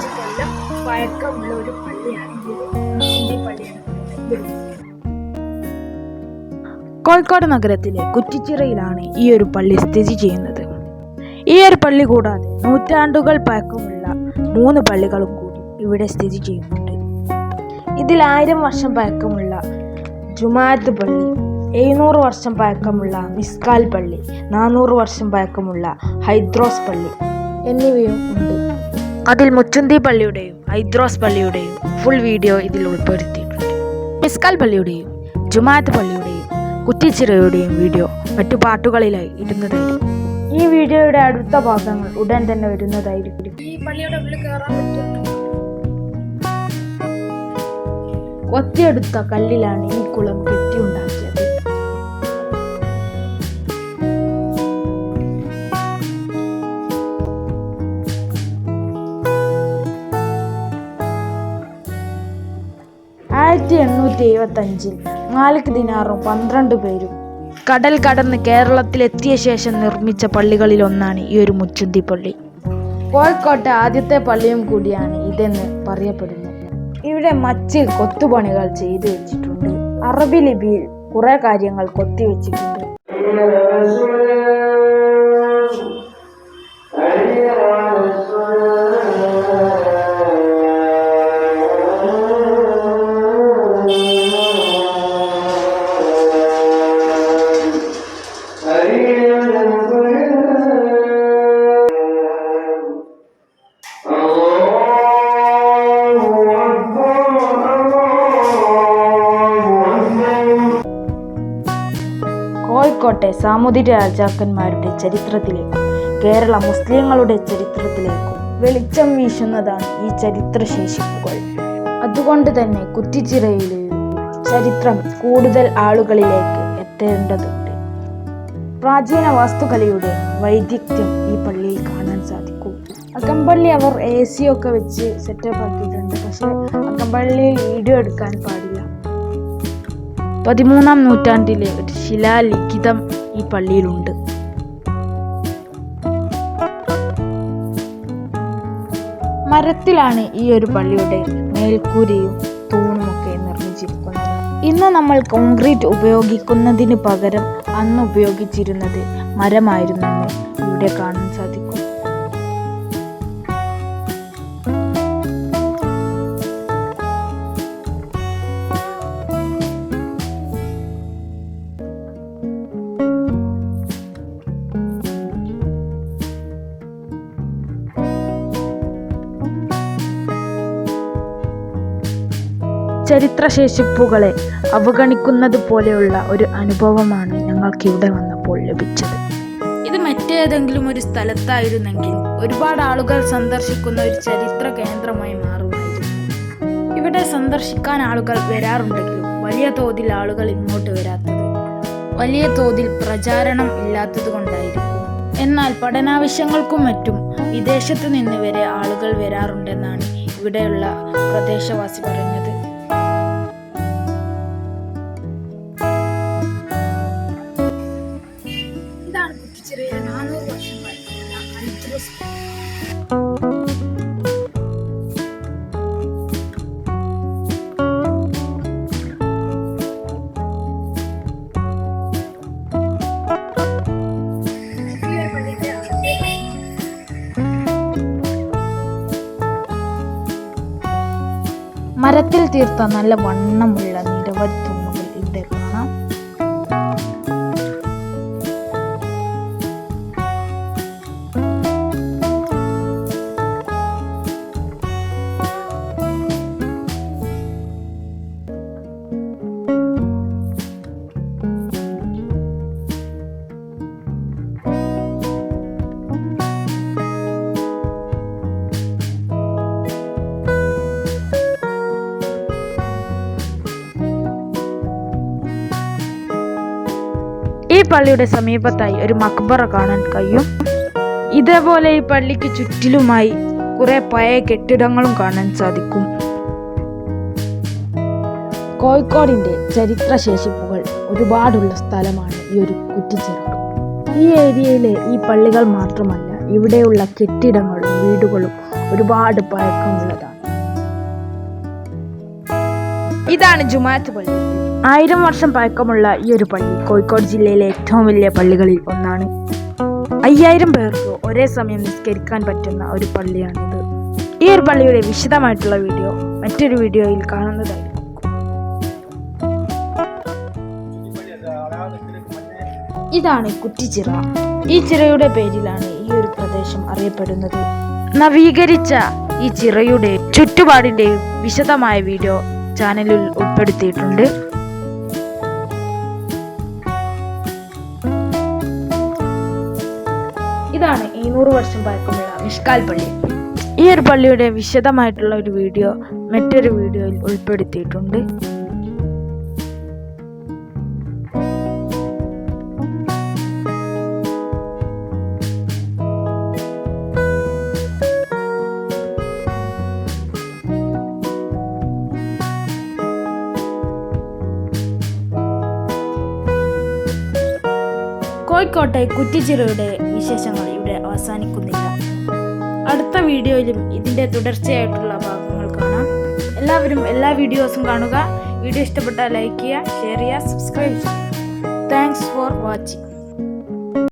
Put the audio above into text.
അഞ്ച് കൊല്ലം പഴക്കമുള്ള ഒരു പള്ളിയാണ് ഈ പള്ളിയാണ്. കോഴിക്കോട് നഗരത്തിലെ കുറ്റിച്ചിറയിലാണ് ഈ ഒരു പള്ളി സ്ഥിതി ചെയ്യുന്നത്. ഈ ഒരു പള്ളി കൂടാതെ നൂറ്റാണ്ടുകൾ പഴക്കമുള്ള മൂന്ന് പള്ളികളും കൂടി ഇവിടെ സ്ഥിതി ചെയ്യുന്നുണ്ട്. ഇതിൽ ആയിരം വർഷം പഴക്കമുള്ള ജുമാഅത്ത് പള്ളി എഴുന്നൂറ് വർഷം പഴക്കമുള്ള മിസ്കാൽ പള്ളി നാനൂറ് വർഷം പഴക്കമുള്ള ഹൈദ്രോസ് പള്ളി എന്നിവയും ഉണ്ട്. അതിൽ മുച്ചുന്തി പള്ളിയുടെയും ഹൈദ്രോസ് പള്ളിയുടെയും ഫുൾ വീഡിയോ ഇതിൽ ഉൾപ്പെടുത്തിയിട്ടുണ്ട്. മിസ്കാൽ പള്ളിയുടെയും ജുമാഅത്ത് പള്ളിയുടെയും കുറ്റിച്ചിറയുടെയും വീഡിയോ മറ്റു പാട്ടുകളിലായി ഇടുന്നതായിരിക്കും. ഈ വീഡിയോയുടെ അടുത്ത ഭാഗങ്ങൾ ഉടൻ തന്നെ വരുന്നതായിരിക്കും. ഈ പള്ളിയുടെ ഉള്ളിൽ കയറാൻ പറ്റും ഒറ്റയെടുത്ത കല്ലിലാണ് ഈ കുളം കെട്ടിയുണ്ടാക്കിയത് ആയിരത്തി എഴുപത്തഞ്ചിൽ മാലിക് ദിനാറും പന്ത്രണ്ട് പേരും. കടൽ കടന്ന് കേരളത്തിലെത്തിയ ശേഷം നിർമ്മിച്ച പള്ളികളിൽ ഒന്നാണ് ഈ ഒരു മുച്ചുന്തി പള്ളി. കോഴിക്കോട്ടെ ആദ്യത്തെ പള്ളിയും കൂടിയാണ് ഇതെന്ന് പറയപ്പെടുന്നു. ഇവിടെ മച്ചിൽ കൊത്തുപണികൾ ചെയ്തു വെച്ചിട്ടുണ്ട്. അറബി ലിപിയിൽ കുറേ കാര്യങ്ങൾ കൊത്തിവെച്ചിട്ടുണ്ട് കോഴിക്കോട്ടെ സാമൂതിരി രാജാക്കന്മാരുടെ ചരിത്രത്തിലേക്കും കേരള മുസ്ലിങ്ങളുടെ ചരിത്രത്തിലേക്കും വെളിച്ചം വീശുന്നതാണ് ഈ ചരിത്ര ശേഷിപ്പുകൾ അതുകൊണ്ട് തന്നെ കുറ്റിച്ചിറയിലെ ചരിത്രം കൂടുതൽ ആളുകളിലേക്ക് എത്തേണ്ടതുണ്ട്. പ്രാചീന വാസ്തുകലയുടെ വൈദഗ്ധ്യം ഈ പള്ളിയിൽ കാണാൻ സാധിക്കും. അകമ്പള്ളി അവർ എ സി ഒക്കെ വെച്ച് സെറ്റപ്പ് ആക്കിയിട്ടുണ്ട്. പക്ഷെ അകമ്പള്ളിയിൽ വീഡിയോ എടുക്കാൻ പാടില്ല പതിമൂന്നാം നൂറ്റാണ്ടിലെ ഒരു ശിലാലിഖിതം ഈ പള്ളിയിലുണ്ട്. മരത്തിലാണ് ഈ ഒരു പള്ളിയുടെ മേൽക്കൂരയും തൂണുമൊക്കെ നിർമ്മിച്ചിരിക്കുന്നത്. ഇന്ന് നമ്മൾ കോൺക്രീറ്റ് ഉപയോഗിക്കുന്നതിന് പകരം അന്ന് ഉപയോഗിച്ചിരുന്നത് മരമായിരുന്നു. ഇവിടെ കാണാൻ ചരിത്രശേഷിപ്പുകളെ അവഗണിക്കുന്നത് പോലെയുള്ള ഒരു അനുഭവമാണ് ഞങ്ങൾക്ക് ഇവിടെ വന്നപ്പോൾ ലഭിച്ചത്. ഇത് മറ്റേതെങ്കിലും ഒരു സ്ഥലത്തായിരുന്നെങ്കിൽ ഒരുപാട് ആളുകൾ സന്ദർശിക്കുന്ന ഒരു ചരിത്ര കേന്ദ്രമായി മാറുമായിരുന്നു. ഇവിടെ സന്ദർശിക്കാൻ ആളുകൾ വരാറുണ്ടെങ്കിലും വലിയ തോതിൽ ആളുകൾ ഇങ്ങോട്ട് വരാത്തത് വലിയ തോതിൽ പ്രചാരണം ഇല്ലാത്തത് എന്നാൽ പഠനാവശ്യങ്ങൾക്കും മറ്റും വിദേശത്ത് നിന്ന് വരെ ആളുകൾ വരാറുണ്ടെന്നാണ് ഇവിടെയുള്ള പ്രദേശവാസി പറഞ്ഞത് മരത്തിൽ തീർത്ത നല്ല വണ്ണമുള്ള നിരവധി ഈ പള്ളിയുടെ സമീപത്തായി ഒരു മക്ബറ കാണാൻ കഴിയും. ഇതേപോലെ ഈ പള്ളിക്ക് ചുറ്റിലുമായി കുറെ പഴയ കെട്ടിടങ്ങളും കാണാൻ സാധിക്കും. കോഴിക്കോടിന്റെ ചരിത്ര ശേഷിപ്പുകൾ ഒരുപാടുള്ള സ്ഥലമാണ് ഈ ഒരു കുറ്റിച്ചിറ ഈ ഏരിയയിലെ ഈ പള്ളികൾ മാത്രമല്ല ഇവിടെയുള്ള കെട്ടിടങ്ങളും വീടുകളും ഒരുപാട് പഴക്കമുള്ളതാണ്. ഇതാണ് ജുമാത്ത് പള്ളി. ആയിരം വർഷം പഴക്കമുള്ള ഈ ഒരു പള്ളി കോഴിക്കോട് ജില്ലയിലെ ഏറ്റവും വലിയ പള്ളികളിൽ ഒന്നാണ്. അയ്യായിരം പേർക്ക് ഒരേ സമയം നിസ്കരിക്കാൻ പറ്റുന്ന ഒരു പള്ളിയാണിത്. ഈ ഒരു പള്ളിയുടെ വിശദമായിട്ടുള്ള വീഡിയോ മറ്റൊരു വീഡിയോയിൽ കാണുന്നതായി ഇതാണ് കുറ്റിച്ചിറ ഈ ചിറയുടെ പേരിലാണ് ഈ ഒരു പ്രദേശം അറിയപ്പെടുന്നത്. നവീകരിച്ച ഈ ചിറയുടെ ചുറ്റുപാടിന്റെയും വിശദമായ വീഡിയോ ചാനലിൽ ഉൾപ്പെടുത്തിയിട്ടുണ്ട്. ഇതാണ് എഴുന്നൂറ് വർഷം പഴക്കമുള്ള മിഷ്കാൽ പള്ളി. ഈ ഒരു പള്ളിയുടെ വിശദമായിട്ടുള്ള ഒരു വീഡിയോ മറ്റൊരു വീഡിയോയിൽ ഉൾപ്പെടുത്തിയിട്ടുണ്ട്. കോഴിക്കോട്ടെ കുറ്റിച്ചിറയുടെ വിശേഷങ്ങൾ. അവസാനിക്കുന്നില്ല. അടുത്ത വീഡിയോയിലും ഇതിന്റെ തുടർച്ചയായിട്ടുള്ള ഭാഗങ്ങൾ കാണാം. എല്ലാവരും എല്ലാ വീഡിയോസും കാണുക. വീഡിയോ ഇഷ്ടപ്പെട്ടാൽ ലൈക്ക് ചെയ്യുക ഷെയർ ചെയ്യുക സബ്സ്ക്രൈബ് ചെയ്യുക. Thanks for watching